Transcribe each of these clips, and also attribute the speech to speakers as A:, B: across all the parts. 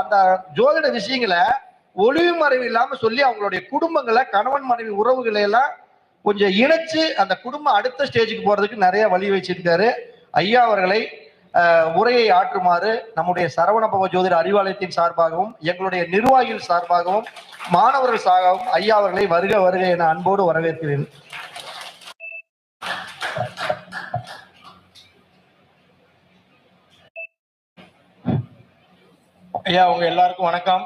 A: அந்த ஜோதிட விஷயங்களை ஒளிவு மறைவு இல்லாம சொல்லி அவங்களுடைய குடும்பங்களை கணவன் மனைவி உறவுகளை எல்லாம் கொஞ்சம் இணைச்சு அந்த குடும்பம் அடுத்த ஸ்டேஜுக்கு போறதுக்கு நிறைய வழி வச்சிருக்காரு. ஐயா அவர்களை உரையை ஆற்றுமாறு நம்முடைய சரவணபவ ஜோதிட அறிவாலயத்தின் சார்பாகவும் எங்களுடைய நிர்வாகிகள் சார்பாகவும் மாணவர்கள் சார்பாகவும் ஐயா அவர்களை வருக வருக என அன்போடு வரவேற்கிறேன்.
B: ஐயா உங்க எல்லாருக்கும் வணக்கம்.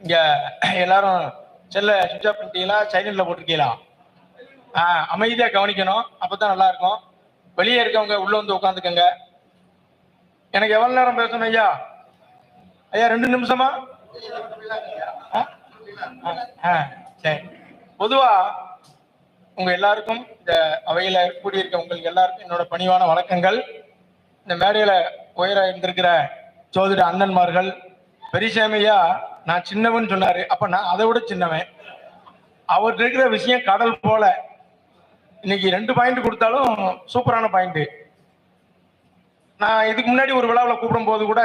B: இங்க எல்லாரும் செல்ல சுவிட்ச் ஆஃப் பண்ணிட்டீங்களா? சைலண்ட்ல போட்டிருக்கீங்களா? ஆ அமைதியா கவனிக்கணும். அப்பதான் நல்லா இருக்கும். வெளியே இருக்கவங்க உள்ள வந்து உட்காந்துக்கங்க. எனக்கு எவ்வளவு நேரம் பேசணும் ஐயா? ஐயா ரெண்டு நிமிஷமா? ஆ? ஆ, சரி. பொதுவா உங்க எல்லாருக்கும் இந்த அவையில கூடியிருக்க உங்களுக்கு எல்லாருக்கும் என்னோட பணிவான வணக்கங்கள். இந்த மேடையில உயர இருந்திருக்கிற சோதரி அண்ணன்மார்கள் பெரியசாமியா நான் சின்னவன் சொன்னாரு. அப்ப நான் அதை விட சின்னவன். அவர் இருக்கிற விஷயம் கடல் போல. இன்னைக்கு ரெண்டு பாயிண்ட் கொடுத்தாலும் சூப்பரான பாயிண்ட் நான் இதுக்கு முன்னாடி ஒரு விழாவில் கூப்பிடும் போது கூட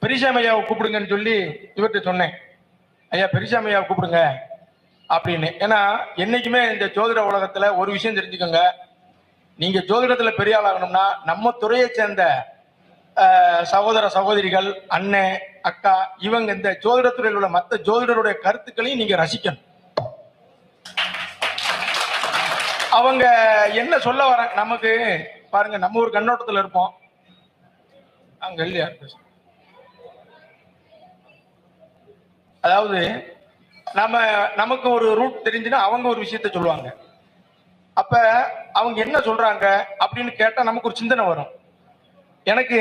B: பெரியசாமி ஐயாவை கூப்பிடுங்கன்னு சொல்லி இவர்கிட்ட சொன்னேன். ஐயா பெரியசாமி ஐயாவை கூப்பிடுங்க. அப்படின்னு. ஏன்னா என்னைக்குமே இந்த ஜோதிட உலகத்துல ஒரு விஷயம் தெரிஞ்சுக்கோங்க. நீங்க ஜோதிடத்துல பெரிய ஆளாகணும்னா நம்ம துறையை சேர்ந்த சகோதர சகோதரிகள் அண்ணன் அக்கா இவங்க இந்த ஜோதிடத்துறையில் உள்ள மற்ற ஜோதிடருடைய கருத்துக்களையும் நீங்க ரசிக்கணும். அவங்க என்ன சொல்ல வர நமக்கு பாருங்க நம்ம ஒரு கண்ணோட்டத்தில் இருப்போம். அங்க இல்லையா? அதாவது நம்ம நமக்கு ஒரு ரூட் தெரிஞ்சுன்னா அவங்க ஒரு விஷயத்த சொல்லுவாங்க. அப்ப அவங்க என்ன சொல்றாங்க அப்படின்னு கேட்டா நமக்கு ஒரு சிந்தனை வரும். எனக்கு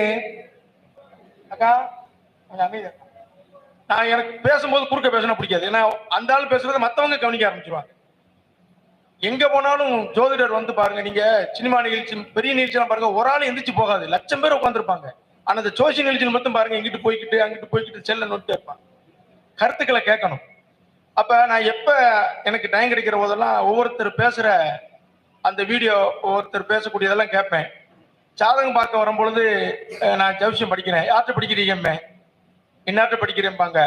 B: அக்கா கொஞ்சம் நான் எனக்கு பேசும்போது குறுக்க பேசினா பிடிக்காது. ஏன்னா அந்த ஆள் பேசுறத மற்றவங்க கவனிக்க ஆரம்பிச்சிருவாங்க. எங்க போனாலும் ஜோதிடர் வந்து பாருங்க நீங்க சினிமா நிகழ்ச்சி பெரிய நிகழ்ச்சியெல்லாம் பாருங்க ஒரு ஆள் எந்திரிச்சு போகாது. லட்சம் பேர் உட்காந்துருப்பாங்க ஆனா அந்த ஜோசி நிகழ்ச்சியில் மட்டும் பாருங்க இங்கிட்டு போய்கிட்டு அங்கிட்டு போய்கிட்டு செல்ல நோட்டு இருப்பான். கருத்துக்களை கேட்கணும். அப்ப நான் எப்ப எனக்கு டைம் கிடைக்கிற போதெல்லாம் ஒவ்வொருத்தர் பேசுற அந்த வீடியோ ஒவ்வொருத்தர் பேசக்கூடியதெல்லாம் கேட்பேன். ஜாதகம் பார்க்க வரும்பொழுது நான் ஜவுசியம் படிக்கிறேன். யார்கிட்ட படிக்கிறீங்க இன்னார்ட்ட படிக்கிறேன்பாங்க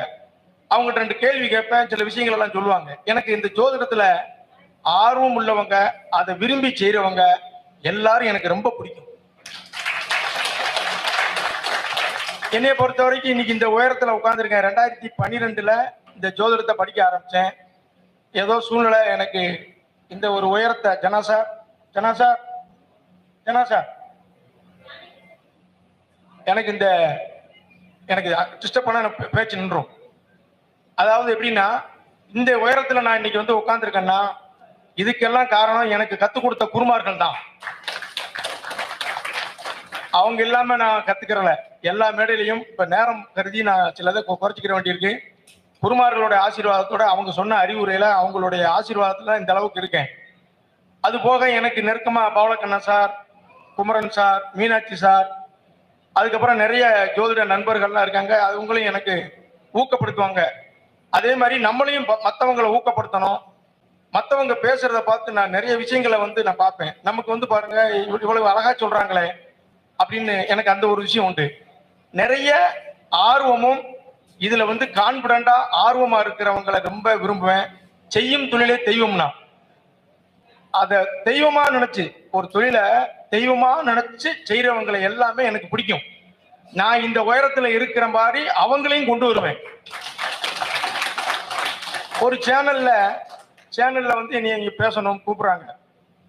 B: அவங்ககிட்ட ரெண்டு கேள்வி கேட்பேன். சில விஷயங்கள் எல்லாம் சொல்லுவாங்க. எனக்கு இந்த ஜோதிடத்துல ஆர்வம் உள்ளவங்க அதை விரும்பி செய்யறவங்க எல்லாரும் எனக்கு ரொம்ப பிடிக்கும். என்னைய பொறுத்த வரைக்கும் இன்னைக்கு இந்த உயரத்துல உட்காந்துருக்கேன் ரெண்டாயிரத்தி பன்னிரெண்டுல இந்த ஜோதிடத்தை படிக்க ஆரம்பிச்சேன். ஏதோ சூழ்நிலை எனக்கு இந்த ஒரு உயரத்தை. ஜனாசா ஜனாசா ஜனாசா. எனக்கு இந்த எனக்கு டிஸ்டர்ப் பண்ண பேச்சு நின்றும். அதாவது எப்படின்னா இந்த உயரத்துல நான் இன்னைக்கு வந்து உட்காந்துருக்கேன்னா இதுக்கெல்லாம் காரணம் எனக்கு கத்துக் கொடுத்த குருமார்கள் தான். அவங்க இல்லாம நான் கத்துக்கிறல. எல்லா மேடையிலையும் இப்ப நேரம் கருதி நான் சிலதை குறைச்சிக்கிற வேண்டியிருக்கு. குருமார்களோட ஆசீர்வாதத்தோட அவங்க சொன்ன அறிவுரையில அவங்களுடைய ஆசீர்வாதத்துல இந்த அளவுக்கு இருக்கேன். அது போக எனக்கு நெருக்கமா Pavalakannan sir Kumaran sir Meenakshi sir அதுக்கப்புறம் நிறைய ஜோதிட நண்பர்கள்லாம் இருக்காங்க. அவங்களையும் எனக்கு ஊக்கப்படுத்துவாங்க. அதே மாதிரி நம்மளையும் ப- ஊக்கப்படுத்தணும். மற்றவங்க பேசுறத பார்த்து நான் நிறைய விஷயங்களை வந்து நான் பார்ப்பேன். நமக்கு வந்து பாருங்க இவ்வளவு அழகா சொல்றாங்களே அப்படின்னு எனக்கு அந்த ஒரு விஷயம் உண்டு. நிறைய ஆர்வமும் இதுல வந்து கான்பிடண்டா ஆர்வமா இருக்கிறவங்களை ரொம்ப விரும்புவேன். செய்யும் தொழிலே தெய்வம்னா. அத தெய்வமா நினைச்சு ஒரு தொழிலை தெய்வமா நினைச்சு செய்யறவங்களை எல்லாமே எனக்கு பிடிக்கும். நான் இந்த உயரத்துல இருக்கிற மாதிரி அவங்களையும் கொண்டு வருவேன். ஒரு சேனல்ல சேனல்ல வந்து என்னை இங்க பேசணும் கூப்பிடுறாங்க.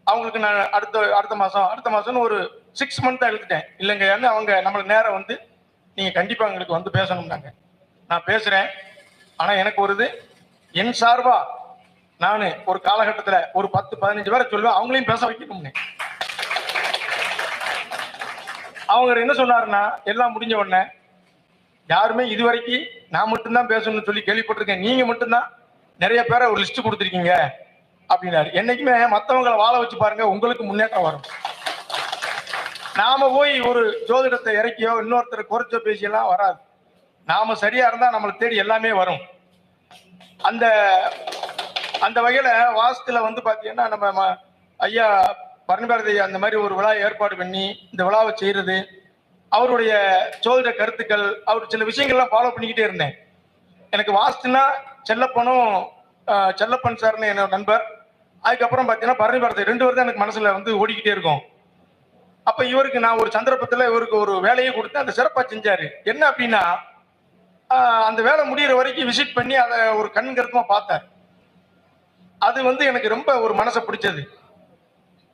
B: அவங்களுக்கு நான் அடுத்த அடுத்த மாசம் அடுத்த மாசம்னு ஒரு சிக்ஸ் மந்த் எழுதிட்டேன் இல்லைங்க அவங்க நம்மளுக்கு நேரம் வந்து நீங்க கண்டிப்பா எங்களுக்கு வந்து பேசணும்னாங்க. நான் பேசுறேன். ஆனா எனக்கு ஒரு இது என் சார்பா நான் ஒரு காலகட்டத்தில் ஒரு பத்து பதினஞ்சு பேரை சொல்லுவேன் அவங்களையும் பேச வைக்கணும்னு. அவங்க என்ன சொன்னாருன்னா எல்லாம் முடிஞ்ச உடனே யாருமே இதுவரைக்கும் நான் மட்டும்தான் பேசணும்னு சொல்லி கேள்விப்பட்டிருக்கேன். நீங்க மட்டும்தான் நிறைய பேரை ஒரு லிஸ்ட் கொடுத்துருக்கீங்க அப்படின்னாரு. என்னைக்குமே மற்றவங்களை வாழ வச்சு பாருங்க உங்களுக்கு முன்னேற்றம் வரும். நாம போய் ஒரு ஜோதிடத்தை இறக்கியோ இன்னொருத்தர் குறைச்சோ பேசியெல்லாம் வராது. நாம சரியா இருந்தா நம்மளை தேடி எல்லாமே வரும். அந்த அந்த வகையில வாசத்துல வந்து பாத்தீங்கன்னா நம்ம ஐயா பரணிபாரதி அந்த மாதிரி ஒரு விழா ஏற்பாடு பண்ணி இந்த விழாவை செய்யறது அவருடைய சோதிட கருத்துக்கள் அவர் சில விஷயங்கள்லாம் ஃபாலோ பண்ணிக்கிட்டே இருந்தேன். எனக்கு வாஸ்துனா செல்லப்பனும் செல்லப்பன் சார்னு என்னோட நண்பர். அதுக்கப்புறம் பார்த்தீங்கன்னா பரணி ரெண்டு பேரும் தான் எனக்கு மனசுல வந்து ஓடிக்கிட்டே இருக்கும். அப்ப இவருக்கு நான் ஒரு சந்தர்ப்பத்துல இவருக்கு ஒரு வேலையை கொடுத்து அந்த சிறப்பா செஞ்சாரு. என்ன அப்படின்னா அந்த வேலை முடிகிற வரைக்கும் விசிட் பண்ணி அதை ஒரு கண் கருத்துமா பார்த்தார். அது வந்து எனக்கு ரொம்ப ஒரு மனசை பிடிச்சது.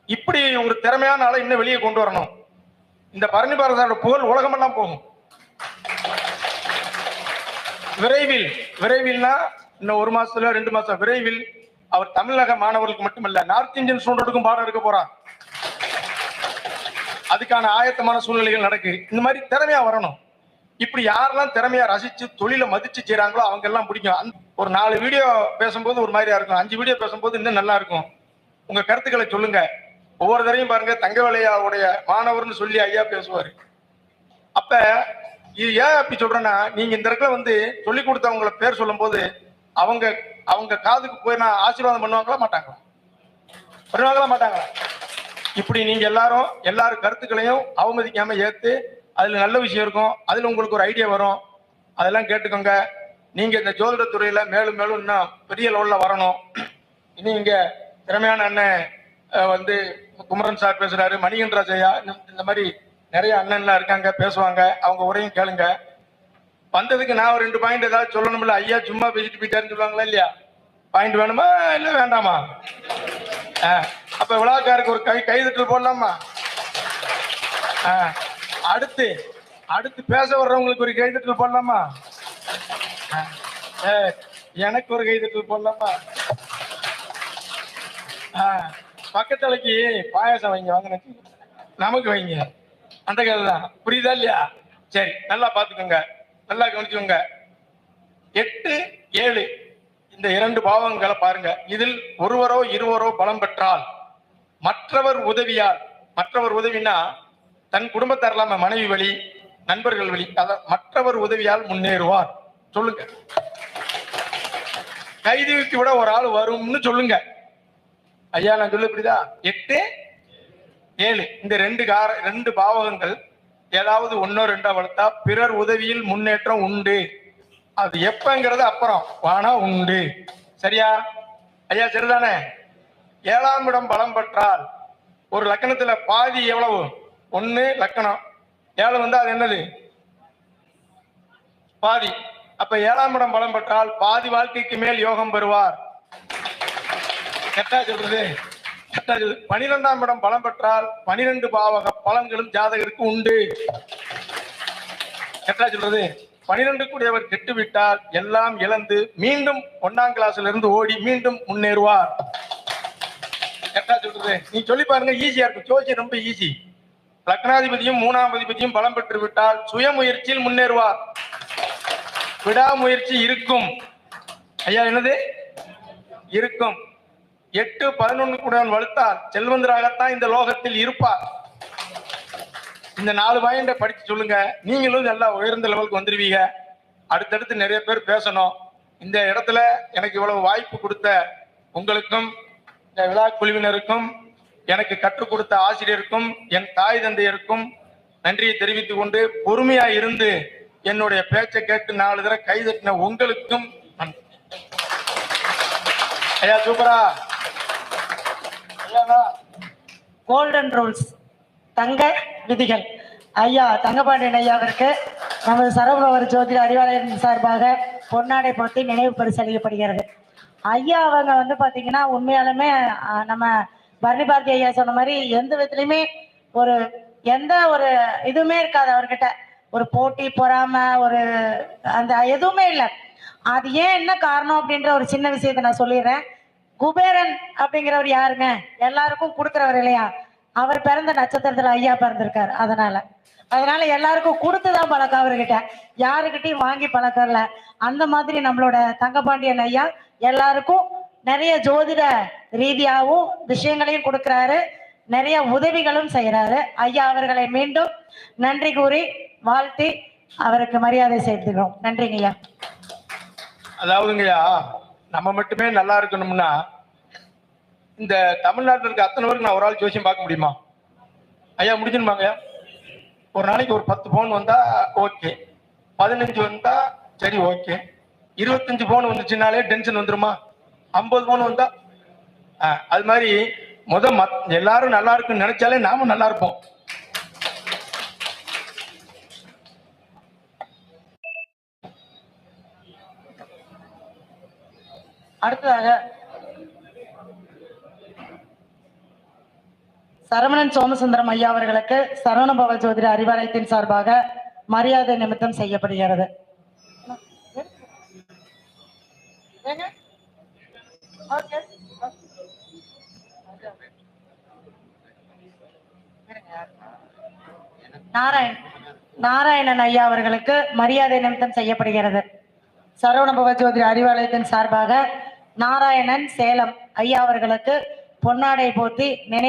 B: இப்படி ஒரு திறமையான ஆளை இன்னும் வெளியே கொண்டு வரணும். இந்த பரணி பாரதியோட புகழ் உலகமெல்லாம் போகும். விரைவில் விரைவில்னா இன்னும் ஒரு மாசத்துல ரெண்டு மாசம். விரைவில் அவர் தமிழக மாணவர்களுக்கு மட்டுமல்ல நார்த் இந்தியன் ஸ்டூடெண்ட்டுக்கும் பாடம் எடுக்க போறார். அதுக்கான ஆயத்தமான சூழ்நிலைகள் நடக்கு. இந்த மாதிரி திறமையா வரணும். இப்படி யாரெல்லாம் திறமையா ரசிச்சு தொழிலை மதிச்சு செய்யறாங்களோ அவங்க எல்லாம் பிடிக்கும் ஒரு நாலு வீடியோ பேசும்போது ஒரு மாதிரியா இருக்கும். அஞ்சு வீடியோ பேசும்போது இன்னும் நல்லா இருக்கும். உங்க கருத்துக்களை சொல்லுங்க. ஒவ்வொரு தரையும் பாருங்க தங்கவேலையாவுடைய மாணவர்னு சொல்லி ஐயா பேசுவார். அப்ப இது ஏன் அப்படி சொல்றேன்னா நீங்க இந்த இடத்துல வந்து சொல்லி கொடுத்தவங்கள பேர் சொல்லும்போது அவங்க அவங்க காதுக்கு போய் நான் ஆசீர்வாதம் பண்ணுவாங்களா மாட்டாங்களா? பண்ணுவாங்களா மாட்டாங்களா? இப்படி நீங்க எல்லாரும் எல்லாரும் கருத்துக்களையும் அவமதிக்காம ஏத்து அதுல நல்ல விஷயம் இருக்கும் அதுல உங்களுக்கு ஒரு ஐடியா வரும். அதெல்லாம் கேட்டுக்கோங்க. நீங்க இந்த ஜோதிட துறையில மேலும் மேலும் இன்னும் பெரிய லெவல்ல வரணும். இனி இங்க திறமையான அண்ணன் வந்து குமரன் சார் பேசுறாரு மணிகன் ராஜையா இன்னும் இந்த மாதிரி நிறைய அண்ணன்லாம் இருக்காங்க பேசுவாங்க. அவங்க உரையும் கேளுங்க. வந்ததுக்கு நான் ஒரு ரெண்டு பாயிண்ட் ஏதாவது சொல்லணும்ல? ஐயா சும்மா பேசிட்டு போயிட்டாருன்னு சொல்லுவாங்களா இல்லையா? பாயிண்ட் வேணுமா? இல்ல வேண்டாமா? ஆ, அப்ப விழாக்காருக்கு ஒரு கை கைதட்டல் போடலாமா? ஆ, அடுத்து அடுத்து பேச வர்றவங்களுக்கு ஒரு கைதட்டல் போடலாமா? ஆ, ஏ, எனக்கு ஒரு கைதட்டல் போடலாமா? ஆ, பக்கத்தலைக்கு பாயாசம் வைங்க வாங்க நமக்கு வைங்க. அந்த கதை தான் புரியுதா இல்லையா? சரி நல்லா பார்த்துக்கோங்க. நல்லா கவனிச்சுக்கோங்க. எட்டு ஏழு. இந்த இரண்டு பாவங்களை பாருங்க. இதில் ஒருவரோ இருவரோ பலம் பெற்றால் மற்றவர் உதவியால் மற்றவர் உதவினா தன் குடும்பத்தார் இல்லாம மனைவி வழி நண்பர்கள் வழி அத மற்றவர் உதவியால் முன்னேறுவார். சொல்லுங்க. கைதுக்கு விட ஒரு ஆள் வரும்னு சொல்லுங்க. ஐயா நான் சொல்ல புரியுதா எட்டு ஏழு. இந்த ரெண்டு கார ரெண்டு பாவகங்கள் ஏதாவது ஒன்னோ ரெண்டோ வளர்த்தா பிறர் உதவியில் முன்னேற்றம் உண்டு. அது எப்பங்கிறது அப்புறம்? வானா உண்டு. சரியா? ஐயா சரிதானே? ஏழாம் இடம் பலம் பெற்றால் ஒரு லக்கணத்துல பாதி எவ்வளவு? ஒன்னு லக்கணம். ஏழு வந்து அது என்னது? பாதி. அப்ப ஏழாம் இடம் பலம் பெற்றால் பாதி வாழ்க்கைக்கு மேல் யோகம் பெறுவார். கெட்டா சொல்றது? பனிரெண்டாம் இடம் பலம் பெற்றால் பனிரெண்டு பாவக பலன்களும் ஜாதகருக்கு உண்டு. கெட்டா சொல்றது? பனிரெண்டு கூடியவர் கெட்டுவிட்டால் எல்லாம் இழந்து மீண்டும் ஒன்னாம் கிளாஸ்ல இருந்து ஓடி மீண்டும் முன்னேறுவார். கரெக்டா சொல்றது? நீ சொல்லி பாருங்க ஈஸியா இருக்கும். ஜோசி ரொம்ப ஈஸி லக்னாதிபதியும் மூணாம் அதிபதியும் பலம் பெற்று விட்டால் சுயமுயற்சியில் முன்னேறுவார். விடாமுயற்சி இருக்கும். ஐயா என்னது? இருக்கும். எட்டு பதினொன்னு கூட வலுத்தால் செல்வந்தராகத்தான் இந்த லோகத்தில் இருப்பார். இந்த நாலு பாயிண்ட படிச்சு சொல்லுங்க. நீங்களும் நல்லா உயர்ந்த லெவலுக்கு வந்துருவீங்க. அடுத்தடுத்து நிறைய பேர் பேசணும். இந்த இடத்துல எனக்கு இவ்வளவு வாய்ப்பு கொடுத்த உங்களுக்கும் இந்த விழா குழுவினருக்கும் எனக்கு கற்றுக் கொடுத்த ஆசிரியருக்கும் என் தாய் தந்தையருக்கும் நன்றியை தெரிவித்துக் கொண்டு பொறுமையா இருந்து என்னுடைய பேச்சை கேட்டு நாலு தடவை கைதட்டின உங்களுக்கும் ஐயா சூப்பரா?
C: கோல்டன் ரூல்ஸ் தங்க விதிகள். ஐயா தங்கபாண்டியன் ஐயாவிற்கு நமது சரவணவர் ஜோதிட அறிவாலயம் சார்பாக பொன்னாடை பொறுத்து நினைவு பரிசளிக்கப்படுகிறது ஐயா அவங்க வந்து பார்த்தீங்கன்னா உண்மையாலுமே நம்ம பரணி பாரதி ஐயா சொன்ன மாதிரி எந்த விதத்துலையுமே ஒரு எந்த ஒரு இதுவுமே இருக்காது அவர்கிட்ட. ஒரு போட்டி பொறாம ஒரு அந்த எதுவுமே இல்லை. அது ஏன் என்ன காரணம் அப்படின்ற ஒரு சின்ன விஷயத்த நான் சொல்லிடுறேன். குபேரன் அப்படிங்கிறவர் யாருங்க? எல்லாருக்கும் கொடுக்கிறவர் இல்லையா? அவர் பிறந்த நட்சத்திரத்துல ஐயா பிறந்திருக்காரு அதனால. அதனால எல்லாருக்கும் கொடுத்துதான் பழக்கம் அவர்கிட்ட. யாருக்கிட்டையும் வாங்கி பழக்கம் இல்ல அந்த மாதிரி நம்மளோட தங்கபாண்டியன் ஐயா எல்லாருக்கும் நிறைய ஜோதிட ரீதியாகவும் விஷயங்களையும் கொடுக்கிறாரு. நிறைய உதவிகளும் செய்யறாரு ஐயா அவர்களை மீண்டும் நன்றி கூறி வாழ்த்தி அவருக்கு மரியாதை செய்துகிறோம் நன்றிங்கய்யா.
B: அதாவதுங்கய்யா நம்ம மட்டுமே நல்லா இருக்கணும்னா இந்த தமிழ்நாட்டில் இருக்க அத்தனை பேருக்கு நான் ஒரு ஆள் ஜோசியம் பார்க்க முடியுமா? ஐயா முடிஞ்சிருமாங்கய்யா ஒரு நாளைக்கு ஒரு பத்து பவுன் வந்தா ஓகே பதினஞ்சு வந்தா சரி ஓகே இருபத்தஞ்சு பவுன் வந்துச்சுனாலே டென்ஷன் வந்துருமா? ஐம்பது பவுன் வந்தா ஆ, அது மாதிரி முத மத் எல்லாரும் நல்லா இருக்குன்னு நினைச்சாலே நாமும் நல்லா இருப்போம்.
C: அடுத்ததாக சரவணன் சோமசுந்தரம் ஐயா அவர்களுக்கு சரவணபவ ஜோதிட அறிவாலயத்தின் சார்பாக மரியாதை நிமித்தம் செய்யப்படுகிறது. நாராயண் நாராயணன் ஐயா அவர்களுக்கு மரியாதை நிமித்தம் செய்யப்படுகிறது. சரவணபவ ஜோதிட அறிவாலயத்தின் சார்பாக நாராயணன் சேலம் ஐயா அவர்களுக்கு பொன்னாடை போத்தி நினைவு